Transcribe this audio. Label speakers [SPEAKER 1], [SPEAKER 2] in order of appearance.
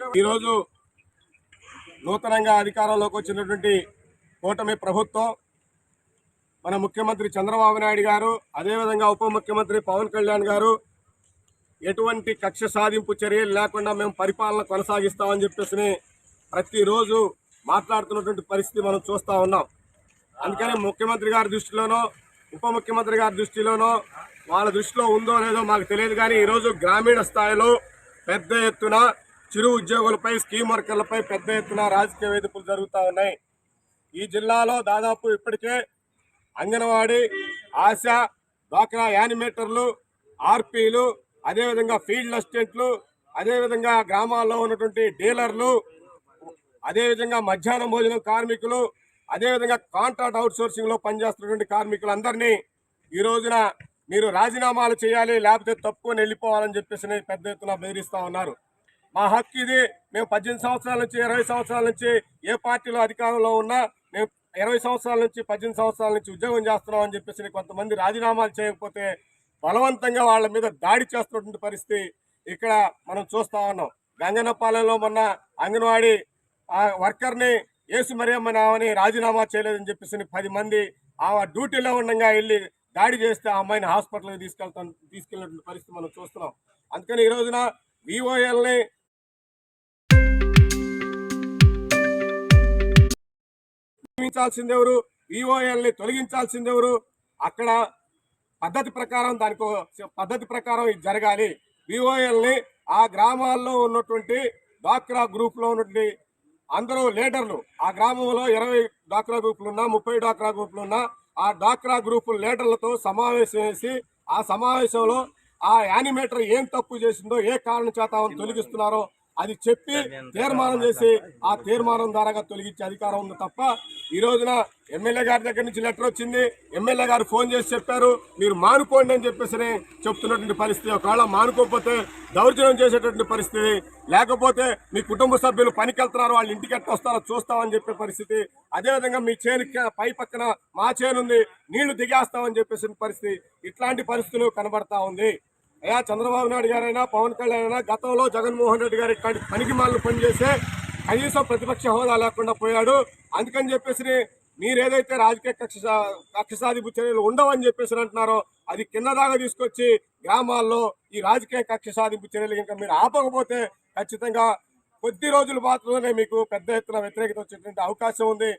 [SPEAKER 1] ఈరోజు నూతనంగా అధికారంలోకి వచ్చినటువంటి కూటమి ప్రభుత్వం మన ముఖ్యమంత్రి చంద్రబాబు నాయుడు గారు అదేవిధంగా ఉప ముఖ్యమంత్రి పవన్ కళ్యాణ్ గారు ఎటువంటి కక్ష సాధింపు చర్యలు లేకుండా మేము పరిపాలన కొనసాగిస్తామని చెప్పేసి ప్రతిరోజు మాట్లాడుతున్నటువంటి పరిస్థితి మనం చూస్తూ ఉన్నాం. అందుకని ముఖ్యమంత్రి గారి దృష్టిలోనో ఉప ముఖ్యమంత్రి గారి దృష్టిలోనో వాళ్ళ దృష్టిలో ఉందో లేదో మాకు తెలియదు కానీ ఈరోజు గ్రామీణ స్థాయిలో పెద్ద ఎత్తున చిరు ఉద్యోగులపై స్కీమ్ వర్కర్లపై పెద్ద ఎత్తున రాజకీయ వేధింపులు జరుగుతూ ఉన్నాయి. ఈ జిల్లాలో దాదాపు ఇప్పటికే అంగన్వాడీ ఆశ డ్వాక్రా యానిమేటర్లు ఆర్పీలు అదేవిధంగా ఫీల్డ్ అసిస్టెంట్లు అదేవిధంగా గ్రామాల్లో ఉన్నటువంటి డీలర్లు అదేవిధంగా మధ్యాహ్నం భోజనం కార్మికులు అదేవిధంగా కాంట్రాక్ట్ అవుట్సోర్సింగ్లో పనిచేస్తున్నటువంటి కార్మికులందరినీ ఈ రోజున మీరు రాజీనామాలు చేయాలి లేకపోతే తప్పుకొని వెళ్ళిపోవాలని చెప్పేసి పెద్ద ఎత్తున బెదిరిస్తూ ఉన్నారు. మా హక్కు ఇది. మేము పద్దెనిమిది సంవత్సరాల నుంచి ఇరవై సంవత్సరాల నుంచి ఏ పార్టీలో అధికారంలో ఉన్నా మేము ఇరవై సంవత్సరాల నుంచి పద్దెనిమిది సంవత్సరాల నుంచి ఉద్యోగం చేస్తున్నాం అని చెప్పేసి కొంతమంది రాజీనామాలు చేయకపోతే బలవంతంగా వాళ్ళ మీద దాడి చేస్తున్నటువంటి పరిస్థితి ఇక్కడ మనం చూస్తా ఉన్నాం. గంగనపాలెంలో మొన్న అంగన్వాడీ ఆ వర్కర్ని ఏసు మరియమ్మని ఆమెని రాజీనామా చేయలేదని చెప్పేసి పది మంది ఆమె డ్యూటీలో ఉండగా వెళ్ళి దాడి చేస్తే ఆ అమ్మాయిని హాస్పిటల్కి తీసుకెళ్తాను తీసుకెళ్ళినటువంటి పరిస్థితి మనం చూస్తున్నాం. అందుకని ఈ రోజున విఓఎల్ని నియమించాల్సింది ఎవరు? విఓఎల్ని తొలగించాల్సింది ఎవరు? అక్కడ పద్ధతి ప్రకారం దానికి పద్ధతి ప్రకారం ఇది జరగాలి. విఓఎల్ని ఆ గ్రామాల్లో ఉన్నటువంటి డాక్రా గ్రూప్లో ఉన్నటువంటి అందరూ లీడర్లు. ఆ గ్రామంలో ఇరవై డాక్రా గ్రూపులు ఉన్నా ముప్పై డాక్రా గ్రూపులు ఉన్నా ఆ డాక్రా గ్రూపు లీడర్లతో సమావేశం వేసి ఆ సమావేశంలో ఆ యానిమేటర్ ఏం తప్పు చేసిందో ఏ కారణం చేత తొలగిస్తున్నారో అది చెప్పి తీర్మానం చేసి ఆ తీర్మానం ద్వారా తొలగించే అధికారం ఉంది తప్ప ఈ రోజున ఎమ్మెల్యే గారి దగ్గర నుంచి లెటర్ వచ్చింది. ఎమ్మెల్యే గారు ఫోన్ చేసి చెప్పారు మీరు మానుకోండి అని చెప్పేసి చెప్తున్నటువంటి పరిస్థితి. ఒకవేళ మానుకోకపోతే దౌర్జన్యం చేసేటటువంటి పరిస్థితి. లేకపోతే మీ కుటుంబ సభ్యులు పనికి వెళ్తున్నారు వాళ్ళ ఇంటికి ఎట్లా వస్తారో చూస్తామని చెప్పే పరిస్థితి. అదేవిధంగా మీ చేను పై పక్కన మా చేనుంది నీళ్ళు దిగేస్తామని చెప్పేసిన పరిస్థితి. ఇట్లాంటి పరిస్థితులు కనబడతా ఉంది. అయ్యా చంద్రబాబు నాయుడు గారైనా పవన్ కళ్యాణ్ అయినా గతంలో జగన్మోహన్ రెడ్డి గారి ఇట్లాంటి పనికి మాలను పనిచేసే కనీసం ప్రతిపక్ష హోదా లేకుండా పోయాడు. అందుకని చెప్పేసి మీరేదైతే రాజకీయ కక్ష కక్ష సాధింపు చర్యలు ఉండవని చెప్పేసి అంటున్నారో అది కింద దాకా తీసుకొచ్చి గ్రామాల్లో ఈ రాజకీయ కక్ష సాధింపు చర్యలు ఇంకా మీరు ఆపకపోతే ఖచ్చితంగా కొద్ది రోజుల మాత్రమే మీకు పెద్ద ఎత్తున వ్యతిరేకత వచ్చేటువంటి అవకాశం ఉంది.